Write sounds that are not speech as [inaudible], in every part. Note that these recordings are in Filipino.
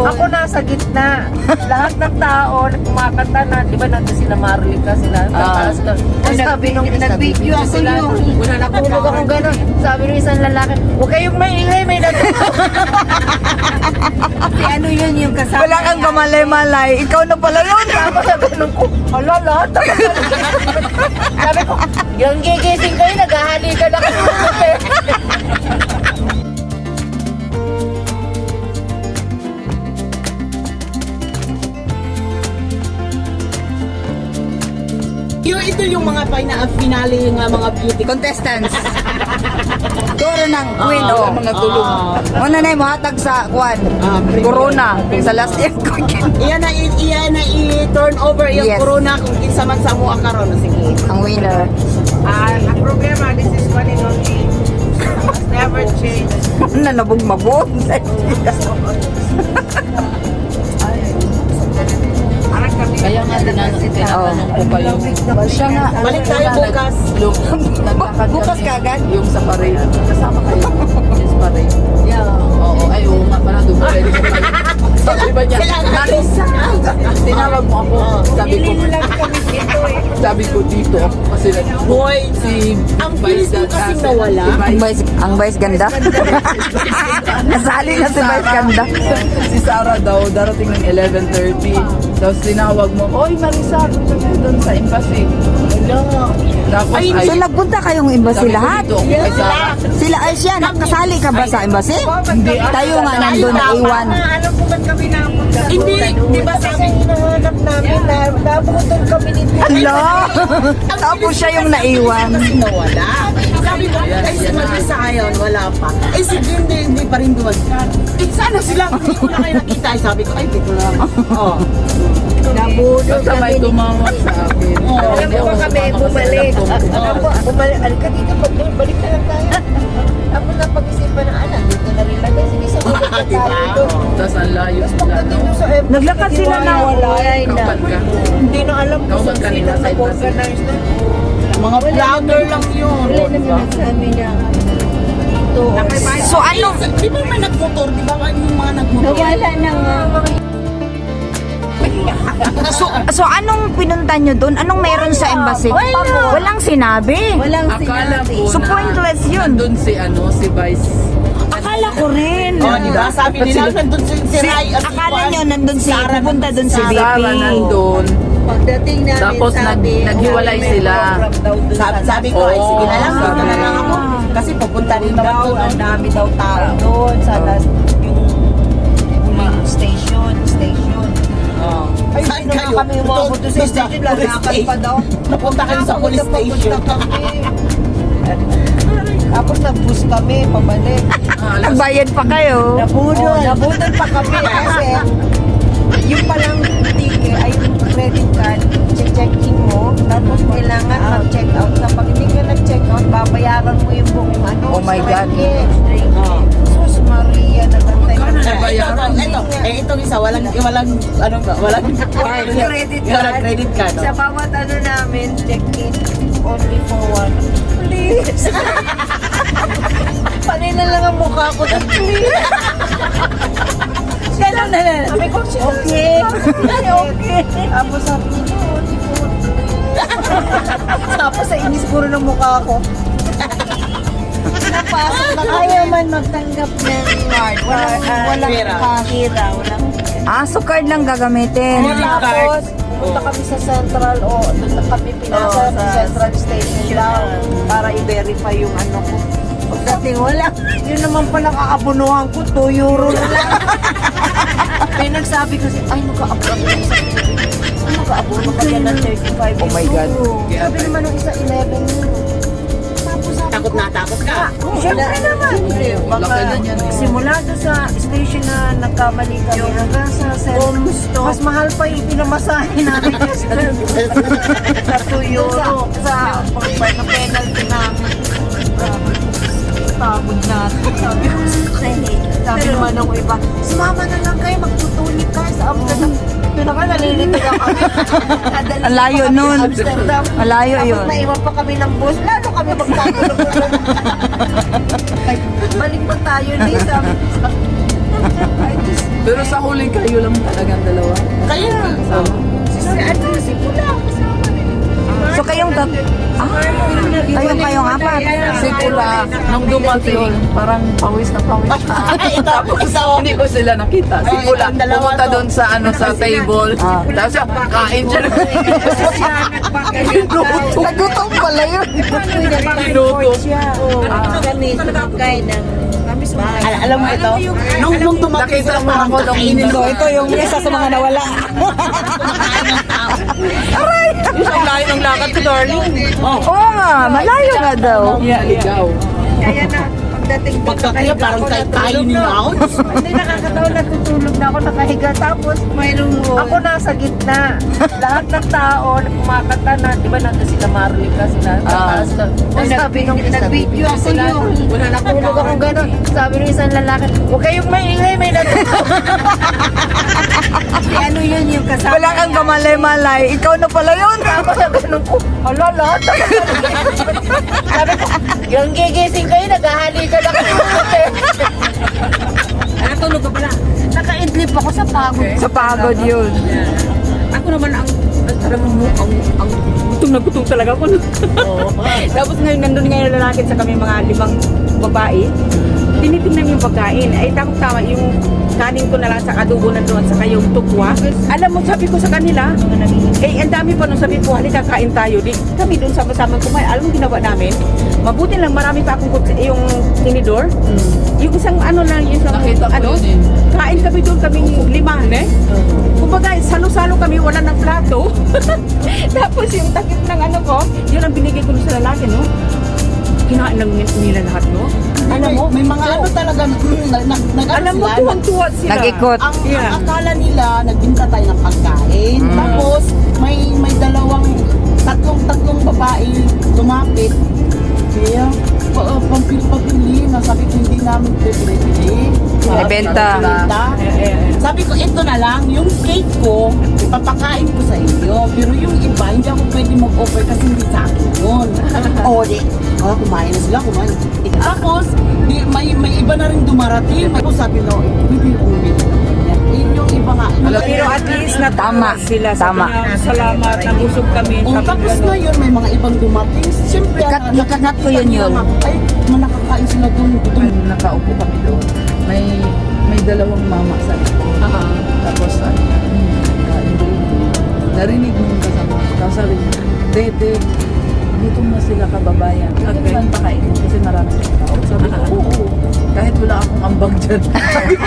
Ako nasa gitna. Lahat ng tao na kumakanta na, di ba nandun sila Marlica, sila tataas ka. Tapos sabi nung nag-video ako sila, yun. Wala natulog akong gano'n. Sabi nung isang lalaki, huwag kayong maingay, may natulog. [laughs] Si ano yun yung kasama Wala kang kamalay-malay. Ikaw na pala yun. Tapos sa ganun ko, hala lahat. [laughs] Sabi ko, yung gigising kayo, naghahalikan ako. Yung [laughs] ito yung mga pina, finale yung uh, mga beauty Contestants. [laughs] Turo ng queen, Ah, oh. mga tulog. Muna na yung hatag sa kwan. Ah, premium. Corona. Sa last year [laughs] ko. Iyan na, i- iyan na i-turn over yung Yes. corona kung kinsa man sa mo karon Sige. Ang winner. Ah, ang problema, this is one and only. Never change. [laughs] na nabog-mabog. Kaya nga tinatanong ko pa yung Siya nga. Balik tayo bukas. Bukas ka agad? yung sa parade. Kasama kayo. Sa parade. Yeah. Oo, ay oo nga doon pwede ko kayo. Sabi ba niya, Marisa, tinawag mo ako. Sabi ko, sabi ko dito kasi Boy, si ang bilis mo kasing nawala. Ang vice, ang vice ganda. [laughs] Nasali na si vice ganda. si Sarah daw darating ng 11.30. Tapos tinawag mo, Oy Marisa, punta ka doon sa embassy. Tapos Ay, So nagpunta kayong embassy lahat? dito kay Sarah. Sila ay siya, nakasali ka ba sa embassy? Hindi, Tayo nga nandun na iwan. Alam ko ba't kami napunta? Hindi, di ba sabi hinahanap namin na nabutol kami nito. Hello? [laughs] Tapos siya yung naiwan. nawala. Sabi ko, ay si Marisa ngayon, wala pa. Ay si Jim, hindi, pa rin duwan. Eh, sana sila, hindi ko na kayo nakita. Ay, sabi ko, ay, dito lang. Oh. Nabudol Sabay tumawag sa akin. Oo. Alam mo kami, bumalik. Alam mo, bumalik. Alika dito, pag balik na lang tayo. Tapos napag-isipan na, anak, dito na rin lagay. Sige, sa [laughs] na Diba? tayo doon. Tapos ang layo sa Naglakad sila na. wala na. Hindi na alam kung Kauban saan sila sa nag-organize na. Mga vlogger lang yun. Wala naman nagsabi niya. Dito. So anong Di ba may nagmotor? Di ba yung mga nagmotor? Nawala na nga. So, so anong pinunta nyo doon? Anong meron sa embassy? Walang sinabi. Walang Akala ko So na pointless yun. nandun si ano, si Vice. Akala ko rin. Oh, di ba? Sabi nila, nandun si, si Rai at si Akala Juan. nyo nandun si, Sarah, pupunta doon si Sarah BP. Sarah nandun. Pagdating namin, Tapos nag- sabi, naghiwalay may sila. program daw dun Sabi, sa sabi ko, ay Oo, sige na lang, dito sabi. na lang ako. Kasi pupunta rin daw, ang dami daw tao doon sa last, yung Ay, Saan hindi na kayo? kami umabot doon sa station, lalakad pa daw. Napunta kayo sa police station. kami. Tapos nag-bus kami, pabalik. Nagbayad pa kayo. Nabudol. nabudol pa kami [laughs] kasi yung palang ticket ay yung credit card, check-in mo, tapos kailangan mag-check out. Kapag hindi ka nag-check out, babayaran mo yung buong ano. Oh my God. ticket. Isa, walang, walang, ano ba, walang, [laughs] credit walang card. credit card. Sa oh. bawat ano namin, check-in, only for one. Please. [laughs] Panina lang ang mukha ko na please. Ganun na lang. Sabi ko, okay. Ay, okay. [laughs] Tapos sabi ko, only for one. Tapos sa inis puro ng mukha ko. Napasok na Ayaw man magtanggap ng card. Walang, walang Pera. pahira. Walang Ah, so card lang gagamitin. tapos, punta kami sa Central o doon na kami pinasa sa Central Station daw para i-verify yung ano ko. Pagdating wala, yun naman pala kakabunuhan ko, 2 euro na lang. [laughs] May nagsabi kasi, ay naka-abono ka sa naka-abono ka yan ng 35 Oh my God. Sabi naman ng isa, 11 euro. Tapos Takot ko, na takot ka. Siyempre naman. Baka eh. simula doon sa station na nagkamali kami hanggang sa Central. Mas mahal pa yung pinamasahe namin [laughs] kasi sa 2 euro. Sa pagpay na penalty namin. Grabe. Pagod natin. Sabi ko sa Sabi naman ng iba, sumama na lang kayo, magtutunik kayo sa Amsterdam. Doon na ka, nalilitig ako kami. Nadali Ang layo pa kami nun. sa Amsterdam. Ang layo Tapos yun. naiwan pa kami ng bus. Lalo kami magkatulog. Ay, Balik pa tayo, ko, Pero sa huli kayo lang talagang dalawa. Kaya, So kayong tat... Ah, kayong kayong apat. Si Pula, nung dumating, parang pawis na pawis. [laughs] Ito, [laughs] Tapos hindi ko sila nakita. Si Pula, pumunta doon sa ano sa table. Tapos siya, kain siya. Nagutom pala yun. Tinuto. Kami sumakay ng. Al- alam mo ito, nung, nung ako nung kakainin ko. Ito yung isa sa mga nawala. [laughs] Ang layo ng lakad ko, darling. Oo nga, malayo nga daw. Yeah, ligaw. Kaya na, pagdating doon, Pagkakaya parang kahit kainin nila ako. [laughs] Hindi nakakataon, natutulog na ako nakahiga. Tapos, mayroong ako nasa gitna. Lahat ng tao, kumakanta na, di ba nandun sila Marlica, sila, Ah. taas na. O sabi nung nag-video ako yun. Wala natulog ako gano'n. Sabi nung isang lalaki, huwag kayong maingay, may natulog. [laughs] Si ano yun yung kasama Wala kang kamalay-malay. Ikaw na pala yun. Tapos na ganun ko, hala, lahat. [laughs] Sabi ko, yung gigising kayo, naghahalikan ako. Natulog ka pala. Naka-idlip ako sa pagod. Sa pagod yun. Ako naman ang alam mo ang ang gutom na gutom talaga ako. [laughs] Tapos ngayon nandun ngayon na lalaki sa kami mga limang babae. Tinitingnan yung pagkain. Ay tamang tama yung kanin ko na lang sa adobo na doon sa kayong tukwa. Alam mo, sabi ko sa kanila, eh, ang dami pa nung sabi ko, halika kain tayo. Di, kami doon sama-sama kumain. Alam mo ginawa namin? Mabuti lang, marami pa akong kutsi- yung tinidor. Yung isang ano lang, yung isang, Nakita ano, yun eh. kain kami doon kaming lima, ne? Kumbaga, salo-salo kami, wala ng plato. [laughs] Tapos yung takip ng ano ko, yun ang binigay ko sa lalaki, no? Ni- nila lahat, no? Alam mo, may mga ano talaga, nag, nag, nag, alam mo, tuwang-tuwa sila. Nag-ikot. ang, Yeah. ang akala nila, nagbinta tayo ng pagkain. Mm. Tapos, may may dalawang, tatlong tatlong babae lumapit. Kaya, pa, uh, pampili-papili na sabi ko, hindi namin bibili. Ibenta. Eh, eh, Sabi ko, ito na lang, yung cake ko, ipapakain ko sa inyo. Pero yung iba, hindi ako pwede mag-offer kasi hindi sa akin yun. [laughs] o, di, oh, kumain na sila, kumain. Tapos, di, may, may iba na rin dumarating. Tapos sabi ko, hindi ulit. Yun yung iba nga. Pero at least natama Tama. sila. Tama. salamat, nabusog kami. Oh, tapos gano'n. ngayon, may mga ibang dumating. Siyempre, Ikat- ah, ikakat ko yun yun. na, Ay, manakakain sila. Nung nakaupo kami doon, may may dalawang mama sa likod. Tapos, ano, hmm, doon. Narinig mo yung kasama. Tapos sabi niya, Dede, dito na sila kababayan. Okay. naman pakainin kasi marami ng tao. Sabi ko, [laughs] oo. Kahit wala akong ambag dyan.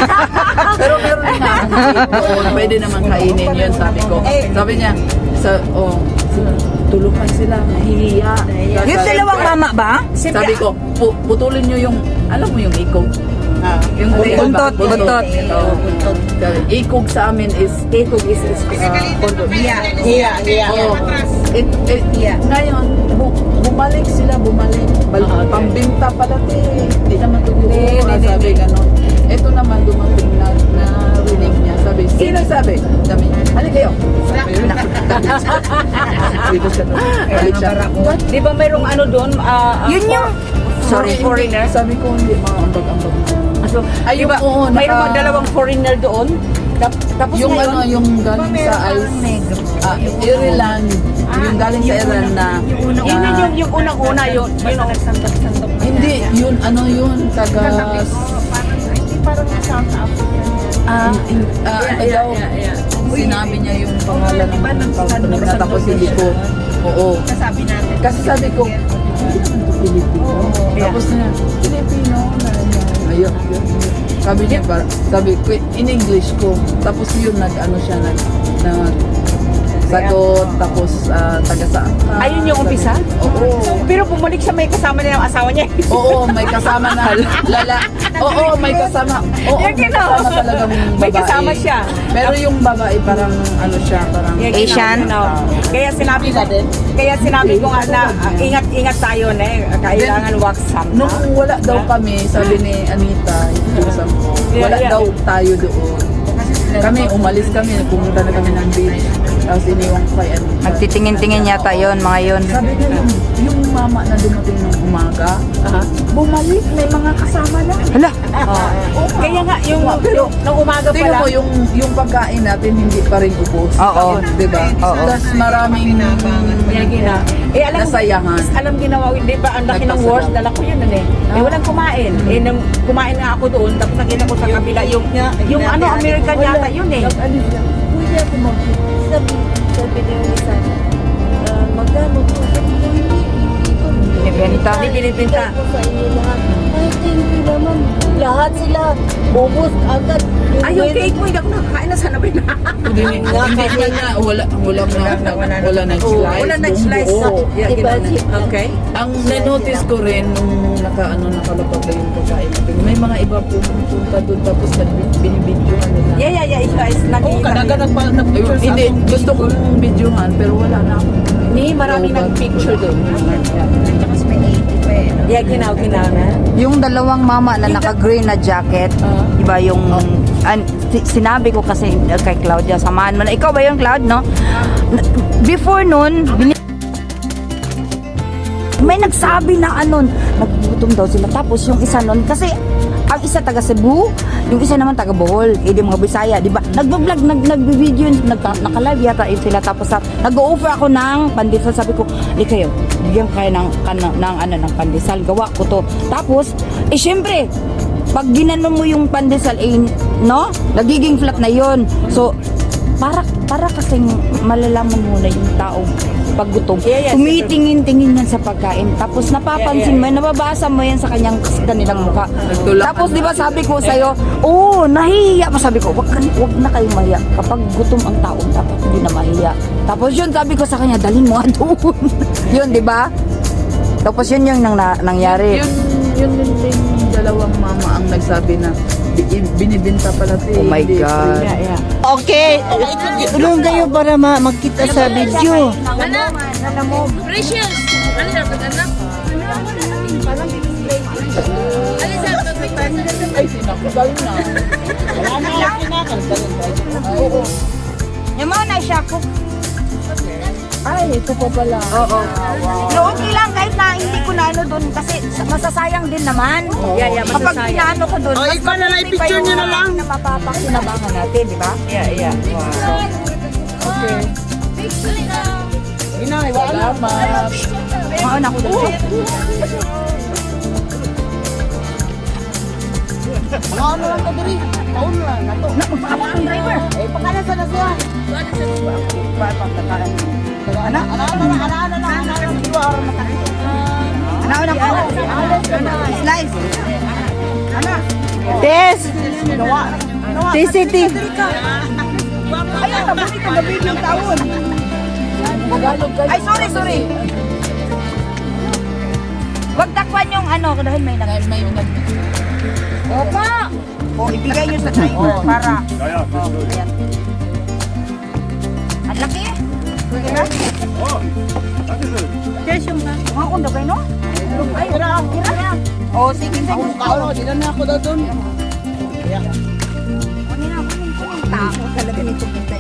[laughs] Pero meron cake doon. Pwede naman kainin yun, sabi ko. Sabi niya, sa, oh, tulungan sila, nahihiya. Yung dalawang mama ba? Sabi ko, pu- putulin nyo yung, alam mo yung ikog? Ah, Yung Buntot, buntot. Oo. Ikog sa amin is, ikog is, is uh, buntot. iya, iya, iya. It, it, Ngayon, bu- bumalik sila, bumalik. Bal- Ah, okay. Pambinta pala, te. Hindi naman. Hindi, hindi, sabi ganon. Ito naman dumating na, na rinig niya. Sabi, sino sabi? Sabi, hali kayo. Sabi. [laughs] Dito siya. Galit siya. Di ba mayroong ano doon? ah, ah, Yun yung... Sorry. Hindi, foreigner? Sabi ko, hindi, mga ambag-ambag. So, Ay, di ba, oo, naka- mayroong mga dalawang foreigner doon. Tap- Tapos Yung ngayon, ano, yung galing sa ice, ah, Ireland, yung galing sa Ireland na, yun na- yun yung, yung unang-una yun. Yun ang hindi, yun, ano yun, taga, Parang South Africa. ah, in- ah, ano daw, sinabi niya yung pangalan ng na tapos hindi ko, oo. Sabi natin. Kasi sabi ko, hindi naman ito Pilipino. Tapos niya, Pilipino, na ayun, yun. Sabi niya, sabi ko, in English ko. Tapos yun, nag-ano siya, nag, nag, sagot, tapos ah, taga ka. Ayun yung umpisa? Oo. Pero bumalik siya may kasama niya ng asawa niya. [laughs] Oo, may kasama na lala. Oo, may kasama. Oo, may kasama talagang babae. May kasama siya. Pero yung babae parang ano siya, parang Asian? Kaya sinabi ko, kaya sinabi ko nga na ah, ingat-ingat tayo na eh. Kailangan wax na. Nung wala daw kami, sabi ni Anita, wala daw tayo doon. Kami, umalis kami, pumunta na kami ng beach. Tapos iniwan ko kay Anita. Nagtitingin-tingin yata yon mga yon. Sabi niya, yung, yung mama na dumating ng umaga, bumalik, may mga kasama na. Hala, Oo, Kaya nga, yung, yung, nung umaga pa Tingnan lang, mo, yung, yung pagkain natin hindi pa rin ubos. Oo. Di ba? Oo. Tapos maraming Yan, gina. Eh, alam, nasayahan. alam ginawa, hindi ba, ang laki ng worst, dala ko yun nun eh. Eh, walang kumain. Eh, nang kumain nga ako doon, tapos nakita ko sa kabila, yung, yung ano, American yata yun eh. Pwede ako mag... Sabi, sabi niya yung isa, ah, magkano po? Sabi ko, hindi, hindi ko. Binibenta. Hindi binibenta. Ko sa inyo lahat. Ay, thank you naman. Lahat sila, bubos agad. Ay, yung cake mo, hindi ako nakakain na sana ba [laughs] na? Hindi, hindi hindi na, wala, wala, wala, wala, wala nag-slice. Wala nag-slice. Diba, na. Okay. Ang na-notice ko rin nung naka, ano, nakalapag na yung pagkain natin, may mga iba pumunta doon tapos binibidyohan nila. Yeah, yeah, yeah. It's, it's Oo, naging... kanaga nagpa Ay, nag-picture sa hindi, gusto table. kong videohan pero wala na ako. Ni, maraming nag-picture doon. Yeah, ginaw, ginaw na. Yung dalawang mama na naka-green na jacket, Ah. iba yung an- si- sinabi ko kasi uh, kay Claudia, samahan mo na. Ikaw ba yung Cloud, no? N- Before bini- may nagsabi na ano, naggutom daw sila. Tapos yung isa nun, kasi ang isa taga Cebu, yung isa naman taga Bohol, eh di mga Bisaya, di ba? Nagbo-vlog, nag nagbi-video, nag naka-live yata yun sila. Tapos sa, nag-offer ako ng pandesal, sabi ko, di kayo, bigyan kayo ng, kan, ng, ano, ng pandesal, gawa ko to. Tapos, eh syempre, pag ginanon mo yung pandesal, eh, no? Nagiging flat na yon So, para para kasing malalaman mo na yung taong pag gutom. Yeah, yeah, Tumitingin-tingin yan sa pagkain. Tapos napapansin mo, nababasa mo yan sa kanyang sa kanilang mukha. Nagtulak Tapos di ba sabi ko sa'yo, oo, nahihiya pa. Sabi ko, wag, wag na kayo mahiya. Kapag gutom ang tao, dapat hindi na mahiya. Tapos yun, sabi ko sa kanya, dalhin mo doon. [laughs] yun, di ba? Tapos yun yung nang, na- nangyari. Yun, yun din din dalawang mama ang nagsabi na bi- binibenta pala ito. Oh my God. free. Yeah, yeah. Okay, tulong kayo para ma magkita sa video. Precious! Ano na, pag-anak? Ano sa pag-anak? Ay, sinakabal na. Yung mga na-shock ko. Ay, ito pa pala. Oo. No, okay lang kahit na hindi ko na ano doon kasi sa- masasayang din naman. Yeah, yeah, Kapag masasayang. inaano ko doon, Oh, mas ikaw na lang, mabuti pa picture yung nyo na lang. na mapapakinabangan natin, di ba? Yeah, yeah. Inay, wala. Salamat. Mauna ko doon. Mga ano lang ka diri. Paun lang, nato. Ang driver. Eh, pakala sa nasuwa. Ana, ana, ana, ana, ana, ana, ana, ana, luar, matakin. Nauna ko. Slice. Yes, Nawa, nawa. TCT. Ay, sorry, sorry. Wag takpan yung ano dahil may nag... Dahil may nag... Opo! O, ibigay nyo sa driver para... Oh, ayan. Ang laki. Pwede na? Yes, yung Mga kundo kayo, no? Ay, Tira, tira. O, sige, sige. Ako kaulo, di na ako daw doon. Kunin na, kunin, kunin. Tao talaga nito. Ito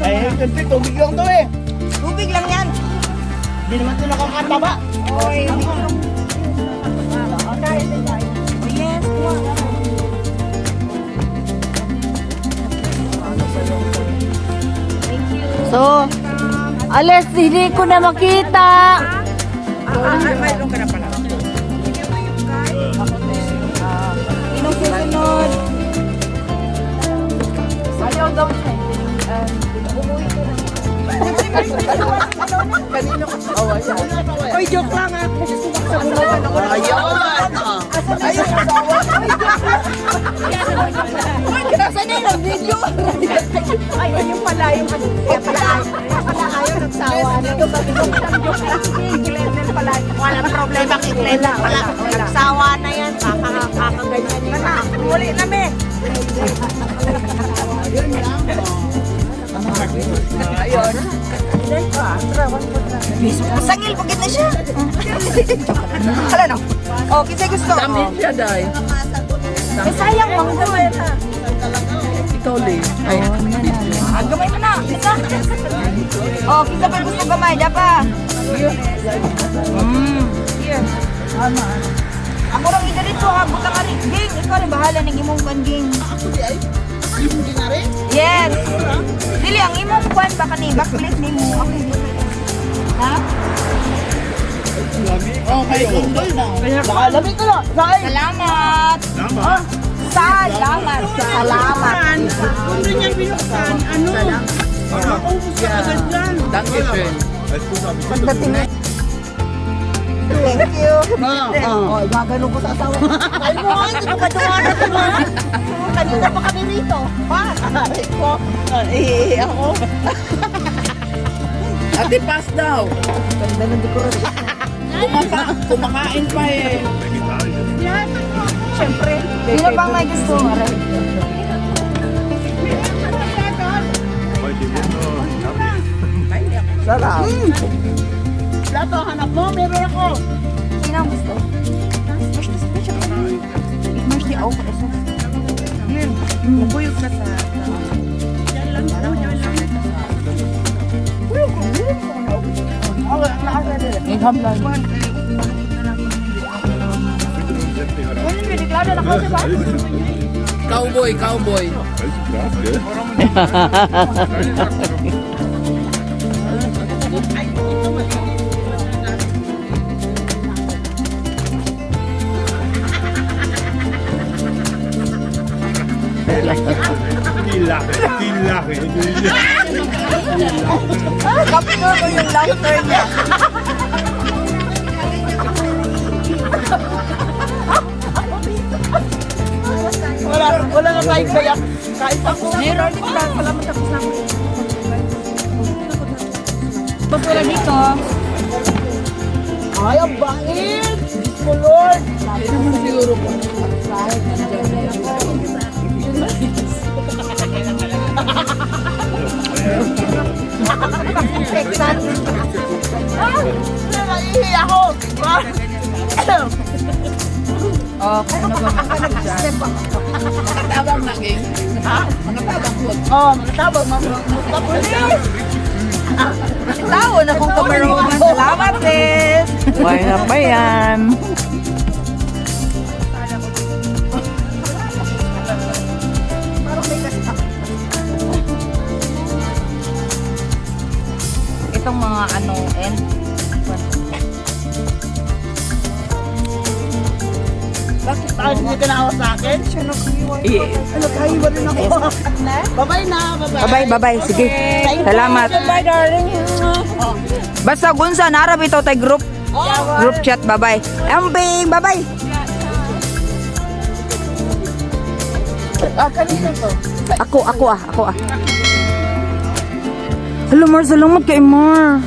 Ay, kunti, tubig lang to eh. Tubig lang yan. Hindi naman to nakakataba. Hindi ko lang. Kuha. So, alas, hindi ko na makita. Mayroon ka na pala. Sinong susunod? Ayaw daw siya. Oy, joke lang ah. Kasi subak sa bulawan ako. Ayun. Nasaan na yung video? Ay, yung pala, yung ano. Kaya pala, kaya pala ayaw nagsawa. Lang. Glendon pala. Walang problema kay Glendon pala. Nagsawa na yan. Kakakaganyan yun. Na, uli na me. Sangil, pagkit na siya. [laughs] Hala no? Oh, kasi gusto. Dami siya, Day. Eh, sayang, manggol. Ikaw, Lee. Ay, Oh, kita pa gusto gamay. Dapa. Mm. Ako lang ida dito ha, butang ka rin. Ging, ikaw rin bahala ng imong kan, Ging. Ako di ay. Yes. Dili, ang imong kwan baka ni backplate ni mo. Okay. Ha? Oh, may undol na. Lamig ko na. Say. Salamat. Oh, salamat. Salamat. Kung rin niya binuksan, ano? Makaubos ka agad dyan. Danke schön. Pagdating na. Thank you. Ah, ah. Oh, gagano ko sa asawa. Ay mo, hindi ko katuwanan ko na. Kanina pa kami rito. Pa, aray ko. Eh, ako. Ate, pass daw. Ganda ng dekorasyon. Kumaka, kumakain pa eh. Siyempre. Sino bang may gusto? Aray. Sarap. Plato, hanap mo, meron ako. Sino ang gusto? Ich möchte auch essen. Bubuyog na sa... Ich hab lang. Cowboy, cowboy. Lachen, die lachen. Capture ko yung laughter niya. Wala, wala na tayong gayak. Kahit ako. Meron ba? Salamat tapos ako. Ba't wala dito? Ay, ang! Diyos ko, Lord! Siguro po. Ah! Naihi ako! Ah! Okay, ano ba? Nag-step ako. Makatabang na, King. Ha? Makatabang po. Oh, magtabang, magtapulis! Tao na kong kamaroon. Salamat, sis. Buhay na pa yan. Itong mga ano, and Tayo hindi ka naawa sa akin? Ano, kahiwa rin ako. Bye-bye na, bye-bye. Bye-bye, bye-bye. Sige. Salamat. Bye, darling. Basta gunsa narap ito tay group. Group chat, bye-bye. Amping, bye-bye. Ah, kanina to. Ako, ako ah, ako ah. Hello, Mar. Salamat kay Mar.